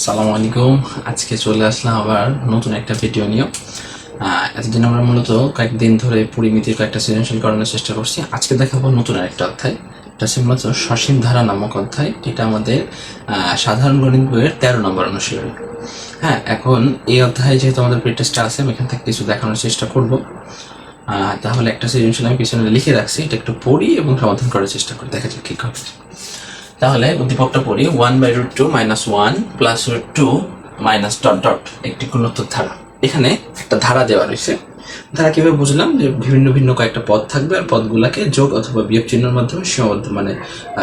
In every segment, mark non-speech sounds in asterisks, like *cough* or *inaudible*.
আসসালামু আলাইকুম। আজকে চলে আসলাম আবার নতুন একটা ভিডিও নিয়ে। এতদিন আমরা মূলত কয়েকদিন ধরে পরিমিতির কয়েকটা সৃজনশীল করানোর চেষ্টা করছি। আজকে দেখাবো নতুন আরেকটা অধ্যায়। এটা হচ্ছে মূলত সসীম ধারা নামক অধ্যায়। এটা আমাদের সাধারণ গণিত বইয়ের তেরো নম্বর অনুশীলনী। হ্যাঁ এখন এই অধ্যায়ে যেহেতু আমাদের প্রিটেস্টটা আছে, আমি এখান থেকে কিছু দেখানোর চেষ্টা করব। তাহলে একটা সৃজনশীল আমি পিছনে লিখে রাখছি। এটা একটু পড়ি এবং সমাধান করার চেষ্টা করি। দেখা যাক কী হবে তাহলে উদ্দীপকটা পড়ি one by root two minus one plus root two minus dot dot একটি গুণোত্তর ধারা। এখানে একটা ধারা দেওয়া রয়েছে। ধারা কীভাবে বুঝলাম? যে ভিন্ন ভিন্ন কয়েকটা পদ থাকবে, আর পদগুলোকে যোগ অথবা বিয়োগ চিহ্নের মাধ্যমে সীমাবদ্ধ মানে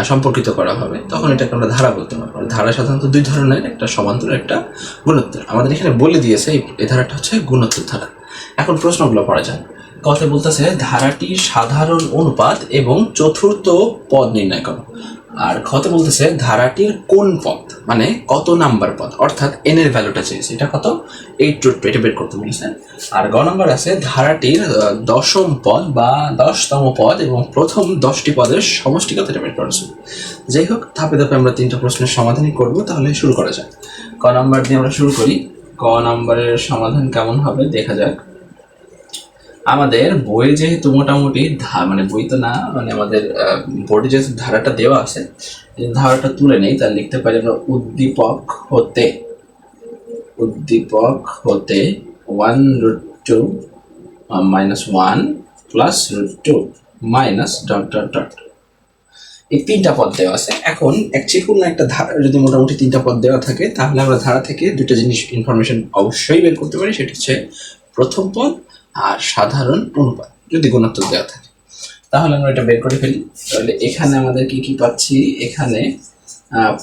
সম্পর্কিত করা হবে। তখন এটাকে আমরা ধারা বলতে পারব। ধারা সাধারণত দুই ধরনের, একটা সমান্তর একটা গুণোত্তর। আমাদের এখানে বলে দিয়েছে, এই- ধারাটা হচ্ছে গুণোত্তর ধারা। এখন প্রশ্নগুলো পড়া যাক। কথা বলতেছে, ধারাটি সাধারণ অনুপাত এবং চতুর্থ পদ নির্ণয় করো। আর কত বলতেছে ধারাটির কোন পদ মানে কত নাম্বার পদ অর্থাৎ এন এর ভ্যালুটা চেয়েছে। এটা কত? এইট টু এটা বের করতে বলেছে। আর গ নম্বর আছে, ধারাটির দশম পদ বা দশতম পদ এবং প্রথম দশটি পদের সমষ্টি কত এটা বের করেছে যাই হোক, ধাপে ধাপে আমরা তিনটা প্রশ্নের সমাধানই করব, তাহলে শুরু করা যাক। ক নাম্বার দিয়ে আমরা শুরু করি। ক নাম্বারের সমাধান কেমন হবে? দেখা যাক। আমাদের বইয়ে যেহেতু মোটামুটি মানে বই তো না মানে আমাদের বোর্ডে যেহেতু ধারাটা দেওয়া আছে ধারাটা তুলে নেই, তাহলে লিখতে পারি আমরা উদ্দীপক হতে উদ্দীপক হতে one root two minus one plus root two minus dot dot dot এই তিনটা পদ দেওয়া আছে। এখন অ্যাকচুয়ালি কোনো একটা ধারা যদি মোটামুটি তিনটা পদ দেওয়া থাকে, তাহলে আমরা ধারা থেকে দুটো জিনিস ইনফরমেশন অবশ্যই বের করতে পারি, সেটা হচ্ছে প্রথম পদ আর সাধারণ অনুপাত, যদি গুণোত্তর দেওয়া থাকে। তাহলে আমরা এটা বের করে ফেলি। তাহলে এখানে আমাদের কি কি পাচ্ছি? এখানে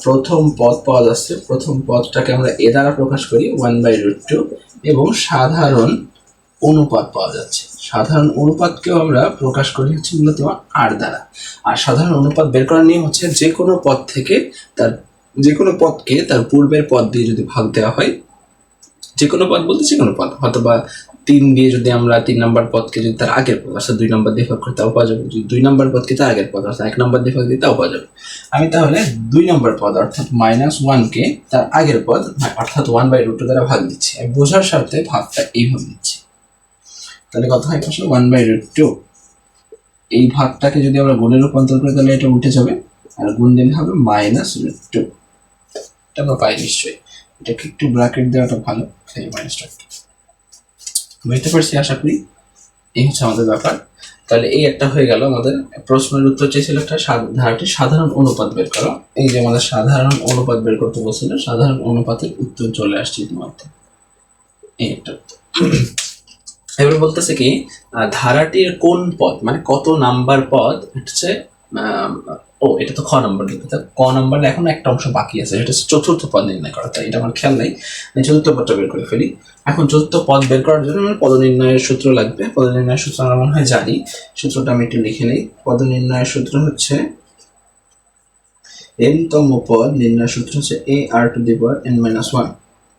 প্রথম পদ পাওয়া যাচ্ছে। প্রথম পদটাকে আমরা এ দ্বারা প্রকাশ করি ওয়ান বাই রুট টু এবং সাধারণ অনুপাত পাওয়া যাচ্ছে। সাধারণ অনুপাতকেও আমরা প্রকাশ করি হচ্ছে মূলত আর দ্বারা। আর সাধারণ অনুপাত বের করার নিয়ম হচ্ছে যে কোনো পদ থেকে তার, যে কোনো পদকে তার পূর্বের পদ দিয়ে যদি ভাগ দেওয়া হয়, যে কোনো পদ বলতে যে কোনো পদ, অথবা তিন দিয়ে যদি আমরা তিন নম্বর পদকে যদি তার আগের পদ, অর্থাৎ দুই নম্বর দিয়ে ভাগ তাও পাওয়া যাবে। যদি দুই নম্বর পদকে তার আগের পদ, অর্থাৎ এক নম্বর দিয়ে ভাগ দিই তাও পাওয়া যাবে। আমি তাহলে দুই নম্বর পদ, অর্থাৎ মাইনাস ওয়ানকে তার আগের পদ অর্থাৎ ওয়ান বাই রুট দ্বারা ভাগ দিচ্ছি। আমি বোঝার স্বার্থে ভাগটা এইভাবে দিচ্ছি। তাহলে কত হয় পাশে ওয়ান বাই রুট টু এই ভাগটাকে যদি আমরা গুণে রূপান্তর করি, তাহলে এটা উঠে যাবে, আর গুণ দিলে হবে মাইনাস রুট টু এটা আমরা পাই নিশ্চয়ই। এটাকে একটু ব্র্যাকেট দেওয়াটা ভালো, সেই মাইনাসটা বুঝতে পারছি আশা করি। এই হচ্ছে আমাদের ব্যাপার। তাহলে এই একটা হয়ে গেল আমাদের প্রশ্নের উত্তর চেয়েছিল একটা ধারাটির সাধারণ অনুপাত বের করো। এই যে আমাদের সাধারণ অনুপাত বের করতে বলছিল, সাধারণ অনুপাতের উত্তর চলে আসছে ইতিমধ্যে। এই একটা এবার বলতেছে কি ধারাটির কোন পদ মানে কত নাম্বার পদ, হচ্ছে ও, এটা তো খ নম্বর দিকে তা ক নম্বরে এখন একটা অংশ বাকি আছে, সেটা হচ্ছে চতুর্থ পদ নির্ণয় করা। তাই এটা আমার খেয়াল নাই। আমি চতুর্থ পদটা বের করে ফেলি। এখন চতুর্থ পদ বের করার জন্য আমার পদ নির্ণয়ের সূত্র লাগবে। পদ নির্ণয়ের সূত্র আমরা মনে হয় জানি। সূত্রটা আমি একটু লিখে নিই। পদ নির্ণয়ের সূত্র হচ্ছে এন তম পদ নির্ণয় সূত্র হচ্ছে a r to the power n minus one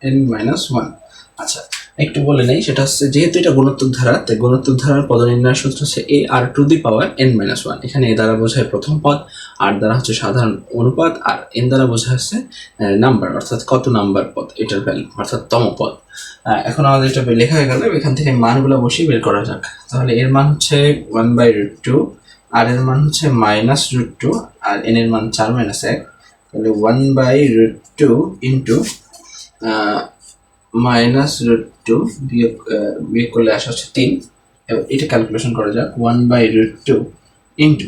n minus one আচ্ছা একটু বলে নেই, সেটা হচ্ছে যেহেতু এটা গুণোত্তর ধারা, তাই গুণোত্তর ধারার পদ নির্ণয় সূত্র হচ্ছে a r to the power n minus one এখানে এ দ্বারা বোঝায় প্রথম পদ আর দ্বারা হচ্ছে সাধারণ অনুপাত আর এন দ্বারা বোঝা হচ্ছে নাম্বার অর্থাৎ কত নাম্বার পদ, এটার ভ্যালু অর্থাৎ তম পদ। এখন আমাদের এটা লেখা হয়ে গেল, এখান থেকে মানগুলো বসিয়ে বের করা যাক। তাহলে এর মান হচ্ছে one by root two r এর মান হচ্ছে মাইনাস রুট টু আর এন এর মান চার মাইনাস এক। তাহলে one by root two into minus root two বিয়োগ বিয়োগ করলে আসা হচ্ছে তিন। এটা ক্যালকুলেশন করা যাক one by root two into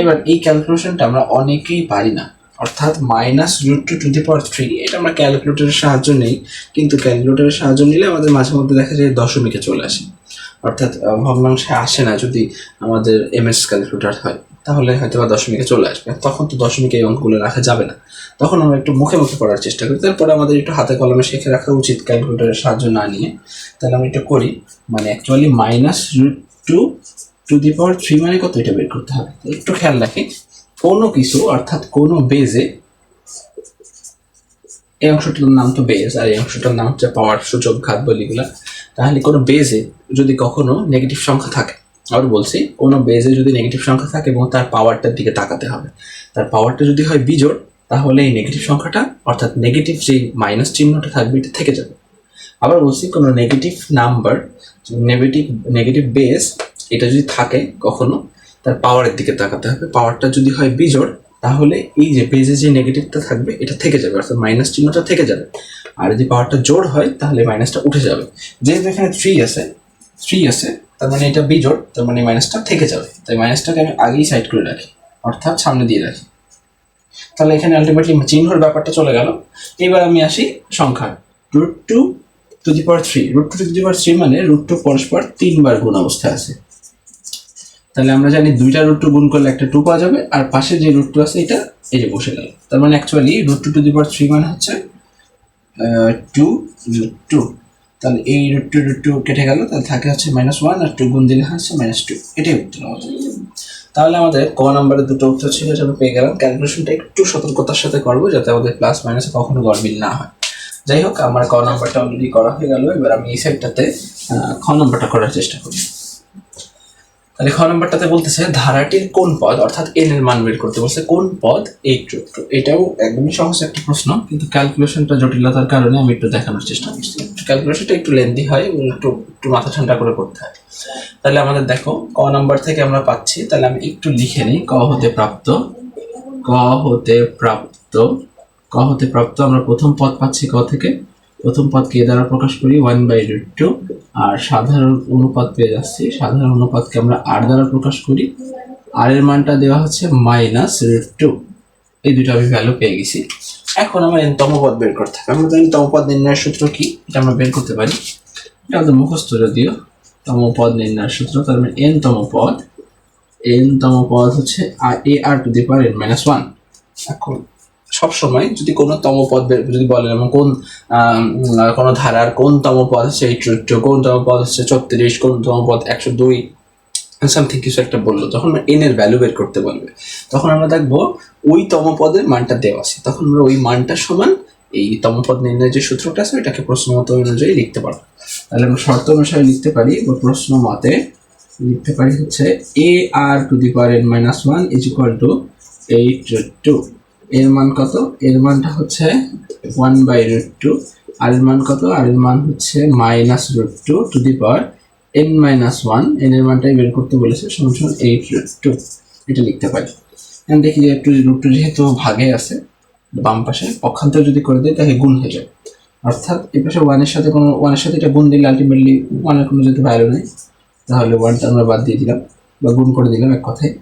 এবার এই ক্যালকুলেশনটা আমরা অনেকেই পারি না। অর্থাৎ minus root two to the power three এটা আমরা ক্যালকুলেটরের সাহায্য নেই, কিন্তু ক্যালকুলেটরের সাহায্য নিলে আমাদের মাঝে মধ্যে দেখা যায় দশমিকে চলে আসে। অর্থাৎ ভগ্নাংশে আসে না যদি আমাদের এমএস ক্যালকুলেটর হয়। তাহলে হয়তো বা দশমিকে চলে আসবে। তখন তো দশমিকে এই অঙ্কগুলো রাখা যাবে না। তখন আমরা একটু মুখে মুখে করার চেষ্টা করি। তারপরে আমাদের একটু হাতে কলমে শিখে রাখা উচিত ক্যালকুলেটরের সাহায্য না নিয়ে। তাহলে আমি এটা করি। মানে actually minus root two to the power three মানে কত এটা বের করতে হবে? একটু খেয়াল রাখি। কোনো কিছু, অর্থাৎ কোনো বেজে এই অংশটার নাম তো বেজ আর এই অংশটার নাম হচ্ছে পাওয়ার সূচক ঘাত বলিগুলা তাহলে কোনো বেজে যদি কখনো নেগেটিভ সংখ্যা থাকে আবার বলছি, কোনো বেজে যদি নেগেটিভ সংখ্যা থাকে এবং তার পাওয়ারটার দিকে তাকাতে হবে। তার পাওয়ারটা যদি হয় বিজোড়, তাহলে এই নেগেটিভ সংখ্যাটা, অর্থাৎ নেগেটিভ যে মাইনাস চিহ্নটা থাকবে, এটা থেকে যাবে। আবার বলছি কোনো negative number negative negative base এটা যদি থাকে কখনো, তার পাওয়ারের দিকে তাকাতে হবে। পাওয়ারটা যদি হয় বিজোড়, তাহলে এই যে বেজে যে নেগেটিভটা থাকবে, এটা থেকে যাবে, অর্থাৎ মাইনাস চিহ্নটা থেকে যাবে। আর যদি পাওয়ারটা জোড় হয়, তাহলে মাইনাসটা উঠে যাবে। যেহেতু এখানে থ্রি আছে থ্রি আছে, তার মানে এটা বিজোড়, তার মানে মাইনাসটা থেকে যাবে। তাই মাইনাসটাকে আমি আগেই সাইড করে রাখি, অর্থাৎ সামনে দিয়ে রাখি। তাহলে এখানে আলটিমেটলি চিহ্নর ব্যাপারটা চলে গেল। এবার আমি আসি সংখ্যা root two to the power three root two to the power three মানে রুট টু পরস্পর তিনবার গুণ অবস্থায় আছে। তাহলে আমরা জানি দুইটা রুট টু গুণ করলে একটা টু পাওয়া যাবে, আর পাশে যে রুট টু আছে এটা এই যে বসে গেল। তার মানে actually root two to the power three মানে হচ্ছে টু রুট টু তাহলে এই রুট টু রুট টু কেটে গেল, তাহলে থাকে হচ্ছে মাইনাস ওয়ান আর টু গুণ দিলে হচ্ছে মাইনাস টু এটাই উত্তর আমাদের। তাহলে আমাদের ক নাম্বারের দুটো উত্তর ছিল যেটা পেয়ে গেলাম। ক্যালকুলেশনটা একটু সতর্কতার সাথে করব যাতে আমাদের প্লাস মাইনাসে কখনো গড়বিল না হয়। যাই হোক, আমার ক নাম্বারটা অলরেডি করা হয়ে গেল। এবার আমি এই সাইডটাতে খ নাম্বারটা করার চেষ্টা করি। তাহলে খ নাম্বারটাতে বলতেছে, ধারাটির কোন পদ, অর্থাৎ এন এর মান বের করতে বলছে, কোন পদ? এই টু এটাও একদমই সহজ একটা প্রশ্ন, কিন্তু ক্যালকুলেশনটা জটিলতার কারণে আমি একটু দেখানোর চেষ্টা করছি। ক্যালকুলেশনটা একটু লেন্দি হয়, এবং একটু একটু মাথা ঠান্ডা করে করতে হয়। তাহলে আমাদের দেখো, ক নাম্বার থেকে আমরা পাচ্ছি, তাহলে আমি একটু লিখে নিই, ক হতে প্রাপ্ত, ক হতে প্রাপ্ত, ক হতে প্রাপ্ত, আমরা প্রথম পদ পাচ্ছি ক থেকে। প্রথম পদ কে দ্বারা প্রকাশ করি ওয়ান বাই রুট টু আর সাধারণ অনুপাত পেয়ে যাচ্ছি। সাধারণ অনুপাতকে আমরা আর দ্বারা প্রকাশ করি। আর এর মানটা দেওয়া হচ্ছে মাইনাস রুট টু এই দুটো আমি ভ্যালু পেয়ে গেছি। এখন আমার এনতম পদ বের করতে হবে। আমরা জানি তম পদ নির্ণয়ের সূত্র কি? এটা আমরা বের করতে পারি। এটা আমাদের মুখস্থ যদিও। তম পদ নির্ণয়ের সূত্র, তার মানে এন তম পদ। এন তম পদ হচ্ছে আর a r to the power n minus one এখন সব সময় যদি কোনো তম পদ যদি বলেন এবং কোন কোনো ধারার কোন তম পদ হচ্ছে এই চরিত্র, কোন তম পদ হচ্ছে ছত্রিশ, কোন তম পদ একশো দুই সামথিং কিছু একটা বলল যখন এন এর ভ্যালু বের করতে বলবে তখন আমরা দেখব ওই তম পদের মানটা দেওয়া আছে। তখন আমরা ওই মানটা সমান এই তম পদ নির্ণয়ের যে সূত্রটা আছে, ওইটাকে প্রশ্ন মতো অনুযায়ী লিখতে পারব। তাহলে আমরা শর্ত অনুসারে লিখতে পারি বা প্রশ্ন মতে লিখতে পারি হচ্ছে a r to the power n minus one is equal to eight two এর মান কত? এর মানটা হচ্ছে one by root two r এর মান কত? আর এর মান হচ্ছে minus root two to the power n minus one n এর মানটাই বের করতে বলেছে সমান এইট রুট টু এটা লিখতে পারি। এখন দেখি যে একটু রুট টু যেহেতু ভাগে আছে, বাম পাশে পক্ষান্তর যদি করে দেয় তাহলে গুণ হয়ে যায়। অর্থাৎ এই পাশে ওয়ানের সাথে কোনো ওয়ানের সাথে এটা গুণ দিলে আলটিমেটলি ওয়ানের কোনো যেহেতু ভ্যালু নেই, তাহলে ওয়ানটা আমরা বাদ দিয়ে দিলাম বা গুণ করে দিলাম এক কথায়।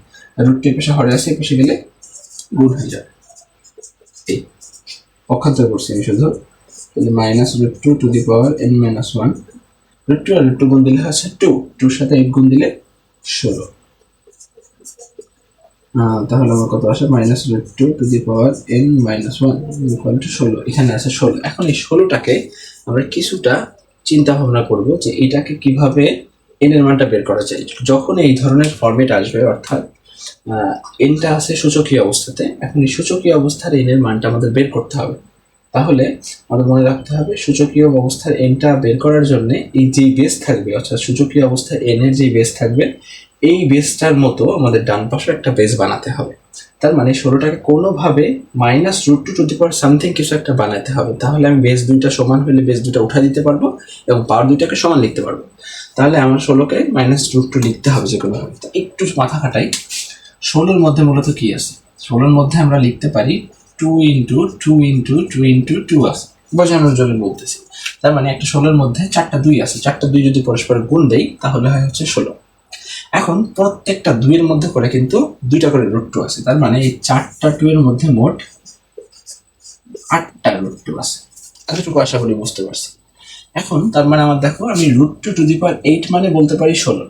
রুট টু এই পাশে হরে আছে, এই পাশে গেলে গুণ হয়ে যায়। পক্ষান্তর করছি আমি শুধু। তাহলে minus root two to the power n minus one two R two গুণ দিলে হচ্ছে টু টুর সাথে এক গুণ দিলে ষোলো। তাহলে আমার কত আসে? Minus root two to the power n minus one two ষোলো। এখানে আছে ষোলো। এখন এই ষোলোটাকে আমরা কিছুটা চিন্তা ভাবনা করব যে এটাকে কীভাবে এন এর মানটা বের করা যায়। যখন এই ধরনের ফরম্যাট আসবে, অর্থাৎ এনটা আছে সূচকীয় অবস্থাতে। এখন এই সূচকীয় অবস্থার এন এর মানটা আমাদের বের করতে হবে। তাহলে আমাদের মনে রাখতে হবে, সূচকীয় অবস্থার এনটা বের করার জন্য এই যে বেস থাকবে, অর্থাৎ সূচকীয় অবস্থায় এন এর যে বেস থাকবে, এই বেসটার মতো আমাদের ডান পাশে একটা বেস বানাতে হবে। তার মানে ষোলোটাকে কোনোভাবে minus root two to the power something কিছু একটা বানাতে হবে। তাহলে আমি বেস দুইটা সমান হলে বেস দুইটা উঠা দিতে পারব এবং পাওয়ার দুইটাকে সমান লিখতে পারব। তাহলে আমার ষোলোকে মাইনাস রুট টু লিখতে হবে যে কোনোভাবে একটু মাথা খাটাই। ষোলোর মধ্যে মূলত কি আছে? ষোলোর মধ্যে আমরা লিখতে পারি two into two into two into two আছে। বোঝানোর জন্য বলতেছি। তার মানে একটা ষোলোর মধ্যে চারটা দুই আছে। চারটা দুই যদি পরস্পর গুণ দেই, তাহলে হয় হচ্ছে ষোলো। এখন প্রত্যেকটা দুইয়ের মধ্যে করে কিন্তু দুইটা করে রুট টু আছে। তার মানে এই চারটা টু এর মধ্যে মোট আটটা রুট টু আছে। এতটুকু আশা করি বুঝতে পারছি। এখন তার মানে আমার দেখো, আমি root two to the power eight মানে বলতে পারি ষোলো।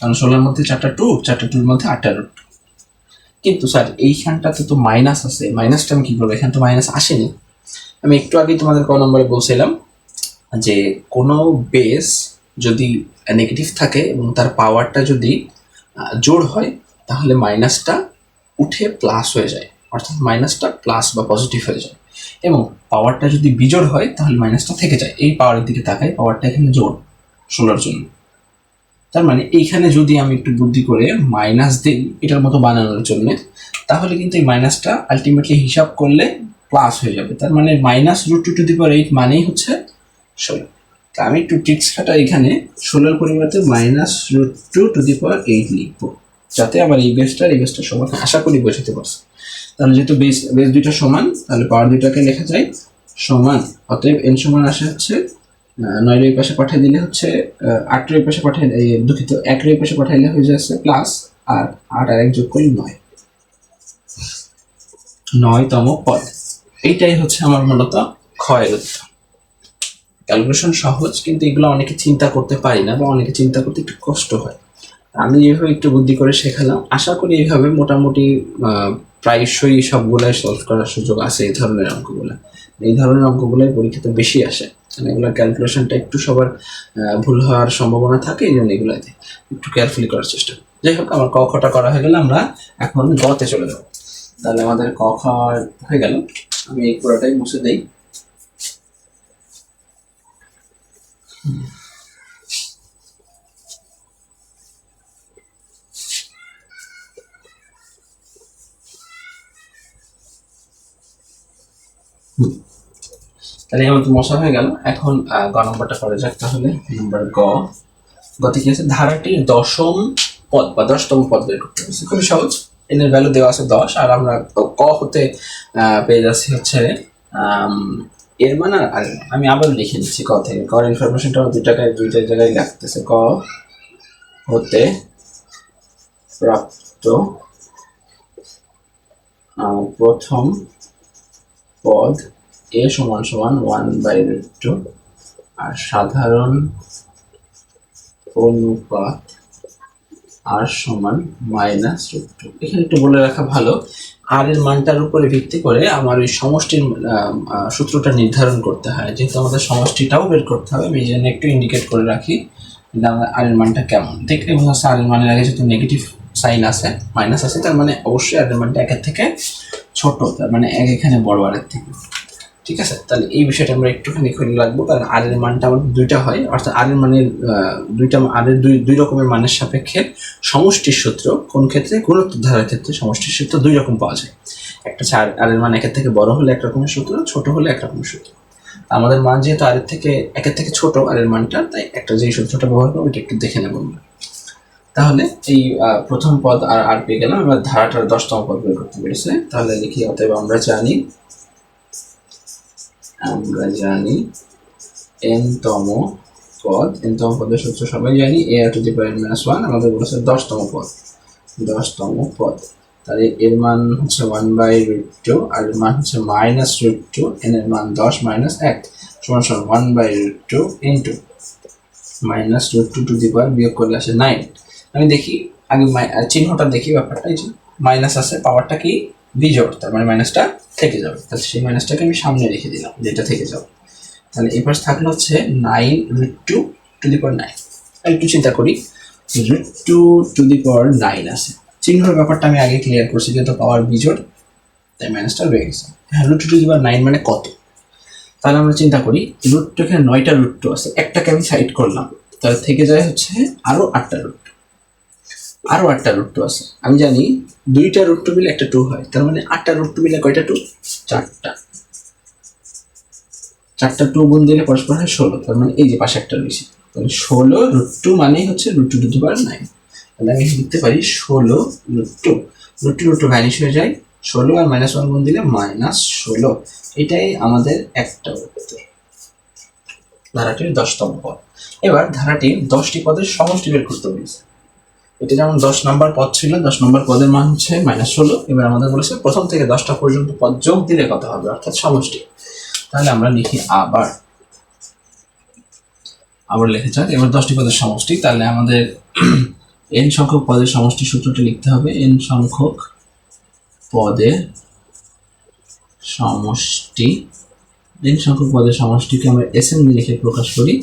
কারণ ষোলোর মধ্যে চারটা টু চারটা টুর মধ্যে আটটা রুট কিন্তু স্যার এইখানটাতে তো মাইনাস আছে। মাইনাসটা আমি কী করব এখানে তো মাইনাস আসেনি। আমি একটু আগেই তোমাদের ক নম্বরে বলছিলাম যে কোনো বেস যদি নেগেটিভ থাকে এবং তার পাওয়ারটা যদি জোর হয়, তাহলে মাইনাসটা উঠে প্লাস হয়ে যায়। অর্থাৎ মাইনাসটা প্লাস বা পজিটিভ হয়ে যায়। এবং পাওয়ারটা যদি বিজোড় হয়, তাহলে মাইনাসটা থেকে যায়। এই পাওয়ারের দিকে তাকাই পাওয়ারটা এখানে জোর শোনার জন্য। তার মানে এইখানে যদি আমি একটু বুদ্ধি করে মাইনাস দিই, এটার মতো বানানোর জন্য, তাহলে কিন্তু এই মাইনাসটা আলটিমেটলি হিসাব করলে প্লাস হয়ে যাবে। তার মানে minus root two to the power eight মানেই হচ্ছে ষোলো। তা আমি একটু ট্রিক্স খাটা এখানে ষোলোর পরিবর্তে minus root two to the power eight লিখব, যাতে আমার এই বেসটার এই বেসটার সমান আশা করি বোঝাতে পারছি। তাহলে যেহেতু বেস বেস দুইটা সমান, তাহলে পাওয়ার দুইটাকে লেখা যায় সমান, অতএব এন সমান আসে হচ্ছে নয়ের এই পাশে পাঠিয়ে দিলে হচ্ছে আটের এই পাশে পাঠিয়ে দুঃখিত একের এই পাশে পাঠাইলে হয়ে যাচ্ছে প্লাস আর আট আর এক যোগ করি নয়। নয়তম পদ। এইটাই হচ্ছে আমার মূলত ক্ষয়ের উত্তর। ক্যালকুলেশন সহজ, কিন্তু এগুলো অনেকে চিন্তা করতে পারি না বা অনেকে চিন্তা করতে একটু কষ্ট হয়। আমি যেভাবে একটু বুদ্ধি করে শেখালাম, আশা করি এইভাবে মোটামুটি প্রায়শই সবগুলাই সলভ করার সুযোগ আছে এই ধরনের অঙ্কগুলো। এই ধরনের অঙ্কগুলোই পরীক্ষাতে বেশি আসে। এগুলোর ক্যালকুলেশনটা একটু সবার ভুল হওয়ার সম্ভাবনা থাকে, এই জন্য এগুলোতে একটু কেয়ারফুলি করার চেষ্টা করি। যাই হোক, আমার ক খটা করা হয়ে গেলে আমরা এখন গতে চলে যাব। তাহলে আমাদের ক, খ হয়ে গেল। আমি এই পুরোটাই মুছে দেই। তাহলে আমার তো মশা হয়ে গেল। এখন গ নম্বরটা করা যাক তাহলে। নম্বর গ। গতে কি আছে? ধারাটির দশম পদ বা দশতম পদ বের করতে হবে। খুবই সহজ। এন এর ভ্যালু দেওয়া আছে দশ, আর আমরা ক হতে পেয়ে যাচ্ছি হচ্ছে এর মানে আমি আবার লিখে নিচ্ছি ক থেকে। কর ইনফরমেশনটা দুই টাকায় দুইটা জায়গায় লাগতেছে। ক হতে প্রাপ্ত প্রথম পদ এ সমান সমান ওয়ান বাই টু আর সাধারণ অনুপাত আর সমান মাইনাস রুট টু এখানে একটু বলে রাখা ভালো। আর এর মানটার উপরে ভিত্তি করে আমার ওই সমষ্টির সূত্রটা নির্ধারণ করতে হয়। যেহেতু আমাদের সমষ্টিটাও বের করতে হবে, আমি জন্য একটু ইন্ডিকেট করে রাখি আর এর মানটা কেমন। দেখলে বোঝা যাচ্ছে আর এর মানের আগে যেহেতু নেগেটিভ সাইন আছে মাইনাস আছে, তার মানে অবশ্যই আর এর মানটা একের থেকে ছোট, তার মানে এক এখানে বড় আরের থেকে। ঠিক আছে? তাহলে এই বিষয়টা আমরা একটুখানি খুঁজে রাখব, কারণ আর এর মানটা আমাদের দুইটা হয়। অর্থাৎ আর এর মানের দুইটা আর এর দুই দুই রকমের মানের সাপেক্ষে সমষ্টির সূত্র কোন ক্ষেত্রে গুণোত্তর ধারার ক্ষেত্রে সমষ্টির সূত্র দুই রকম পাওয়া যায়। একটা হচ্ছে আর এর মান একের থেকে বড় হলে এক রকমের সূত্র, ছোট হলে এক রকমের সূত্র। আমাদের মান যেহেতু আর এর থেকে, একের থেকে ছোট আর এর মানটা, তাই একটা যে সূত্রটা ব্যবহার করব এটা একটু দেখে নেব আমরা। তাহলে এই প্রথম পদ আর আর পেয়ে গেলাম। আমরা ধারাটার দশতম পদ বের করতে পেরেছে। তাহলে লিখি, অতএব আমরা জানি আমরা জানি n তম পদ। n তম পদের সূত্র সবাই জানি, a to the power minus one আমাদের বলেছে দশতম পদ। দশতম পদ। তাহলে এর মান হচ্ছে one by root two r এর মান হচ্ছে মাইনাস রুট টু এন এর মান দশ মাইনাস এক। সমান সমান one by root two into minus root two to the power বিয়োগ করলে আসে নাইন আমি দেখি, আগে চিহ্নটা দেখি ব্যাপারটা, এই যে মাইনাস আছে পাওয়ারটা কি? বিজোড় তার মানে মাইনাসটা থেকে যাবে। তাহলে সেই মাইনাসটাকে আমি সামনে রেখে দিলাম যেটা থেকে যাবে। তাহলে এবার থাকল হচ্ছে nine root two to the power nine একটু চিন্তা করি root two to the power nine আছে। চিহ্নের ব্যাপারটা আমি আগে ক্লিয়ার করছি, যেহেতু পাওয়ার বিজোড় তাই মাইনাসটা রয়ে গেছে। হ্যাঁ root two to the power nine মানে কত? তাহলে আমরা চিন্তা করি রুট টু এখানে নয়টা রুট টু আছে। একটাকে আমি সাইড করলাম, তাহলে থেকে যায় হচ্ছে আরও আটটা রুট আরও আটটা রুট টু আছে। আমি জানি দুইটা রুট টু মিলে একটা টু হয়। তার মানে আটটা রুট টু মিলে কয়টা টু চারটা। চারটা টু গুণ দিলে পরস্পর হয় ষোলো। তার মানে এই যে পাশে একটা রয়েছে। তাহলে ষোলো রুট টু মানেই হচ্ছে root two to the nine তাহলে আমি লিখতে পারি ষোলো root two root two root two vanish হয়ে যায় ষোলো আর মাইনাস ওয়ান গুণ দিলে মাইনাস ষোলো। এটাই আমাদের একটা উত্তর ধারাটির দশতম পদ। এবার ধারাটির দশটি পদের সমষ্টি বের করতে বলেছে। এটা যেমন দশ নম্বর পদ ছিল, দশ নম্বর পদের মান হচ্ছে মাইনাস ষোলো। এবার আমাদের বলেছে প্রথম থেকে দশটা পর্যন্ত পদ যোগ দিলে কত হবে, অর্থাৎ সমষ্টি। তাহলে আমরা লিখি আবার। আবার লিখে যাক এবার দশটি পদের সমষ্টি। তাহলে আমাদের *clears throat* এন সংখ্যক পদের সমষ্টি সূত্রটি লিখতে হবে। এন সংখ্যক পদের সমষ্টি এন সংখ্যক পদের সমষ্টিকে আমরা এস এন লিখে প্রকাশ করি।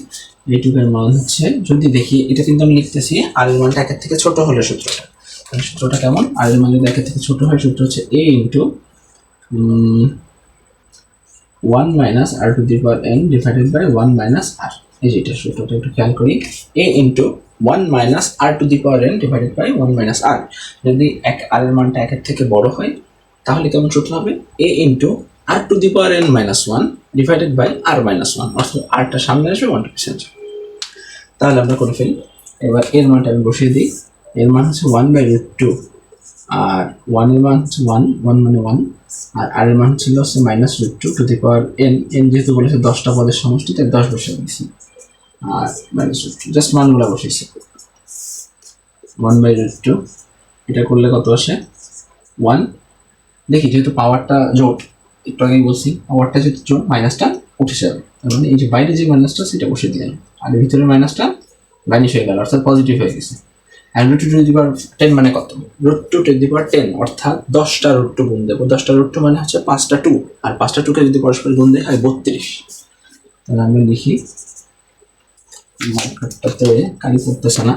এইটুকের মান হচ্ছে, যদি দেখি, এটা কিন্তু আমি লিখতেছি আর এর মানটা একের থেকে ছোট হলে সূত্রটা। তাহলে সূত্রটা কেমন? আর এর মান যদি একের থেকে ছোট হয়, সূত্র হচ্ছে a into one minus r to the power n divided by one minus r এই যে এটা সূত্রটা একটু খেয়াল করি। A into one minus r to the power n divided by one minus r যদি এক আর এর মানটা একের থেকে বড় হয়, তাহলে কেমন সূত্র হবে? A into r to the power n minus one divided by r minus one অর্থাৎ আরটা সামনে আসবে ওয়ানটা পিছনে যাবে তাহলে আমরা করে ফেলি। এবার এর মানটা আমি বসিয়ে দিই। এর মান হচ্ছে ওয়ান বাই রুট টু আর ওয়ানের মান হচ্ছে ওয়ান ওয়ান মানে ওয়ান আর আর এর মান ছিল হচ্ছে minus root two to the power n n যেহেতু বলেছে দশটা পদের সমষ্টি, তাই দশ বসিয়ে দিয়েছি। আর মাইনাস রুট টু জাস্ট মানগুলো বসিয়েছি। ওয়ান বাই রুট টু এটা করলে কত আসে? ওয়ান দেখি, যেহেতু পাওয়ারটা জোট একটু আগেই বলছি পাওয়ারটা যেহেতু জোট মাইনাসটা উঠে যাবে তার মানে এই যে বাইরে যে মাইনাসটা, সেটা বসে দিলাম। আর এর ভিতরে মাইনাসটা ভ্যানিশ হয়ে গেল, অর্থাৎ পজিটিভ হয়ে গেছে। আর রুট টু টু টেন মানে কত? Root two to the ten অর্থাৎ দশটা রুট টু গুণ দেবো। দশটা রুট টু মানে হচ্ছে পাঁচটা টু আর পাঁচটা টুকে যদি পরস্পর গুণ দেয়, হয় বত্রিশ। তাহলে আমি লিখি কালি করতেছে না,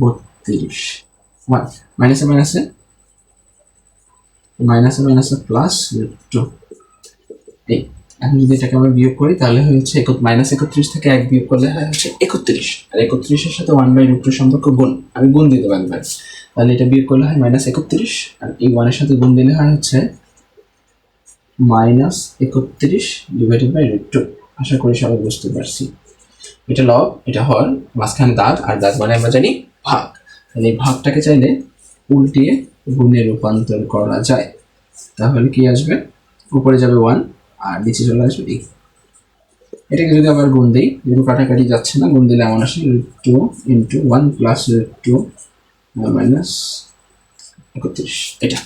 বত্রিশ। মাইনাসে মাইনাসে মাইনাসে মাইনাসে প্লাস টু এই, এখন যদি এটাকে আমরা বিয়োগ করি, তাহলে হচ্ছে মাইনাস একত্রিশ থেকে এক বিয়োগ করলে হয় হচ্ছে একত্রিশ। আর একত্রিশের সাথে ওয়ান বাই রুট সম্পর্ক গুণ, আমি গুণ দেবো একবার তাহলে এটা বিয়োগ করলে হয় মাইনাস একত্রিশ, আর এই ওয়ানের সাথে গুণ দিলে হয় হচ্ছে মাইনাস একত্রিশ ডিভাইডেড বাই রুট টু আশা করি সবাই বুঝতে পারছি। এটা লব এটা হর মাঝখানে দাগ, আর দাগ মানে আমরা জানি ভাগ। তাহলে এই ভাগটাকে চাইলে উল্টিয়ে গুণে রূপান্তর করা যায়। তাহলে কি আসবে? উপরে যাবে ওয়ান আর নিচে চলে আসবে এই এটাকে যদি আবার গুণ দিই, যেহেতু কাটাকাটি যাচ্ছে না, গুণ দিলে এমন আসে two into one plus two minus একত্রিশ। এটা।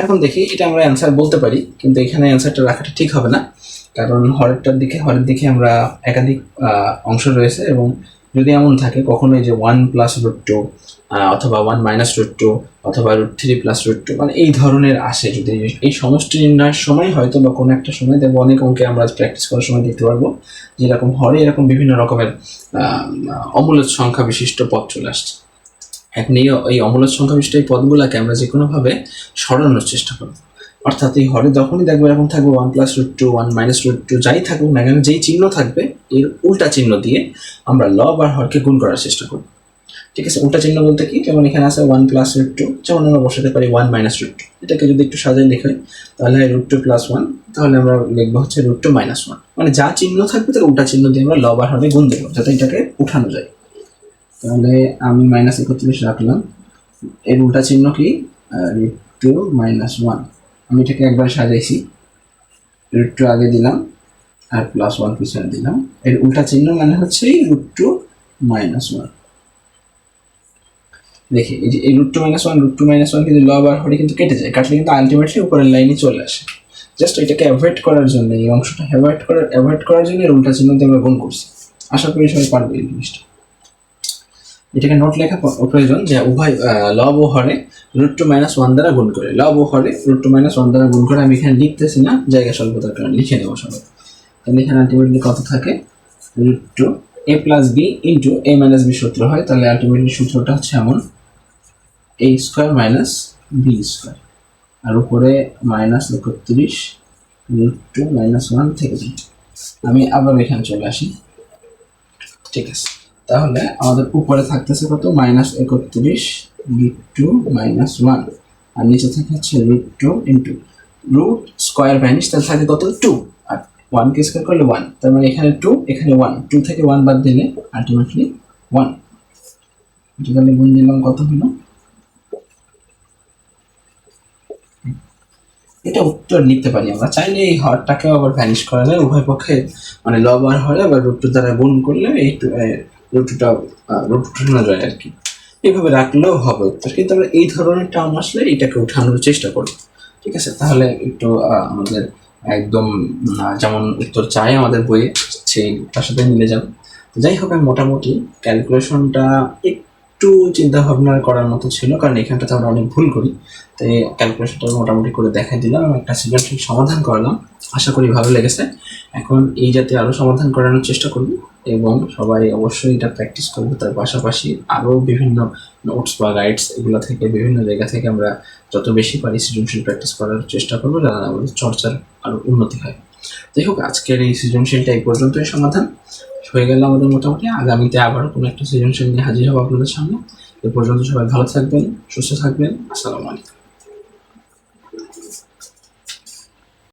এখন দেখি, এটা আমরা অ্যান্সার বলতে পারি, কিন্তু এখানে অ্যান্সারটা রাখাটা ঠিক হবে না, কারণ হরেরটার দিকে, হরের দিকে আমরা একাধিক অংশ রয়েছে এবং যদি এমন থাকে কখনোই যে ওয়ান প্লাস রুট টু অথবা ওয়ান মাইনাস রুট টু অথবা root three plus root two মানে এই ধরনের আসে। যদি এই সমষ্টি নির্ণয়ের সময় হয়তো বা কোনো একটা সময় দেখব অনেক অঙ্কে আমরা প্র্যাকটিস করার সময় দেখতে পারব যেরকম হরে এরকম বিভিন্ন রকমের আহ, অমূলদ সংখ্যা বিশিষ্ট পদ চলে আসছে। এখন এই অমূলদ সংখ্যা বিশিষ্ট এই পদগুলোকে আমরা যে কোনোভাবে সরানোর চেষ্টা করব। অর্থাৎ এই হরে যখনই দেখব এরকম থাকবে one plus root two one minus root two যাই থাকুক না কেন, যেই চিহ্ন থাকবে, এর উল্টা চিহ্ন দিয়ে আমরা লব আর হরকে গুণ করার চেষ্টা করব। ঠিক আছে? উল্টা চিহ্ন বলতে কি? যেমন এখানে আছে ওয়ান প্লাস রুট টু যেমন আমরা বসাতে পারি ওয়ান মাইনাস রুট টু এটাকে যদি একটু সাজাই লিখে তাহলে রুট টু প্লাস ওয়ান তাহলে আমরা লিখব হচ্ছে রুট টু মাইনাস ওয়ান মানে যা চিহ্ন থাকবে, তার উল্টা চিহ্ন দিয়ে আমরা লব আর হরে গুণ দেবো, যাতে এটাকে উঠানো যায়। তাহলে আমি মাইনাস একত্রিশ রাখলাম। এর উল্টা চিহ্ন কি? রুট টু মাইনাস ওয়ান আমি এটাকে একবার সাজাইছি। রুট আগে দিলাম, আর প্লাস ওয়ান পিছনে দিলাম। এর উল্টা চিহ্ন মানে হচ্ছে রুট টু মাইনাস ওয়ান দেখি, এই যে এই root two minus one root two minus one কিন্তু লব আর হরে কিন্তু কেটে যায়, কাটলে কিন্তু আলটিমেটলি উপরের লাইনে চলে আসে। জাস্ট এটাকে অ্যাভয়েড করার জন্য, এই অংশটা অ্যাভয়েড করার অ্যাভয়েড করার জন্য এর উল্টা চিহ্ন দিয়ে আমরা গুণ করছি। আশা করি সবাই পারবে এই জিনিসটা। এটাকে নোট লেখা প্রয়োজন যে উভয় লব ও হরে রুট টু মাইনাস ওয়ান দ্বারা গুণ করে। লব ও হরে রুট টু মাইনাস ওয়ান দ্বারা গুণ করে আমি এখানে লিখতেছি না, জায়গা স্বল্পতার কারণে লিখে নেব সবাই তাহলে এখানে আলটিমেটলি কত থাকে? Root two a plus b into a minus b সূত্র হয়, তাহলে আলটিমেটলি সূত্রটা হচ্ছে এমন a square minus b square আর উপরে মাইনাস একত্রিশ রুট টু মাইনাস ওয়ান থেকে যায়। আমি আবার এখানে চলে আসি। ঠিক আছে। তাহলে আমাদের উপরে থাকতেছে কত? মাইনাস একত্রিশ রুট টু মাইনাস ওয়ান আর নিচে থাকে হচ্ছে root two into root square vanish তাহলে থাকে কত? টু আর ওয়ান কে স্কোয়ার করলে ওয়ান তার মানে এখানে টু এখানে ওয়ান টু থেকে ওয়ান বাদ দিলে আলটিমেটলি ওয়ান এটা তাহলে গুণ দিলাম কত হলো? এটা উত্তর লিখতে পারি আমরা। চাইলে এই হরটাকেও আবার ভ্যানিশ করা যায়। উভয় পক্ষে মানে লব আর হরে আবার রুট টু দ্বারা গুণ করলে এই রুট টুটা রুট উঠানো যায় আর কি। এইভাবে রাখলেও হবে। কিন্তু আমরা এই ধরনের টার্ম আসলে এটাকে উঠানোর চেষ্টা করি। ঠিক আছে? তাহলে একটু আমাদের একদম যেমন উত্তর চাই আমাদের বইয়ে, সেই তার সাথে মিলে যাবে। যাই হোক, আমি মোটামুটি ক্যালকুলেশনটা একটু চিন্তা ভাবনা করার মতো ছিল, কারণ এখানটাতে আমরা অনেক ভুল করি। তাই ক্যালকুলেশনটা মোটামুটি করে দেখাই দিলাম একটা সৃজনশীল সমাধান করলাম। আশা করি ভালো লেগেছে। এখন এই যাতে আরও সমাধান করানোর চেষ্টা করব এবং সবাই অবশ্যই এটা প্র্যাকটিস করব। তার পাশাপাশি আরও বিভিন্ন নোটস বা গাইডস এগুলো থেকে, বিভিন্ন জায়গা থেকে আমরা যত বেশি পারি সৃজনশীল প্র্যাকটিস করার চেষ্টা করব যাতে আমাদের চর্চার আরও উন্নতি হয়। যাই হোক, আজকের এই সৃজনশীলটা এই পর্যন্তই সমাধান। হয়ে গেল আমাদের মোটামুটি। আগামীতে আবারও কোনো একটা সৃজনশীল নিয়ে হাজির হব আপনাদের সামনে। এ পর্যন্ত সবাই ভালো থাকবেন, সুস্থ থাকবেন। আসসালামু আলাইকুম।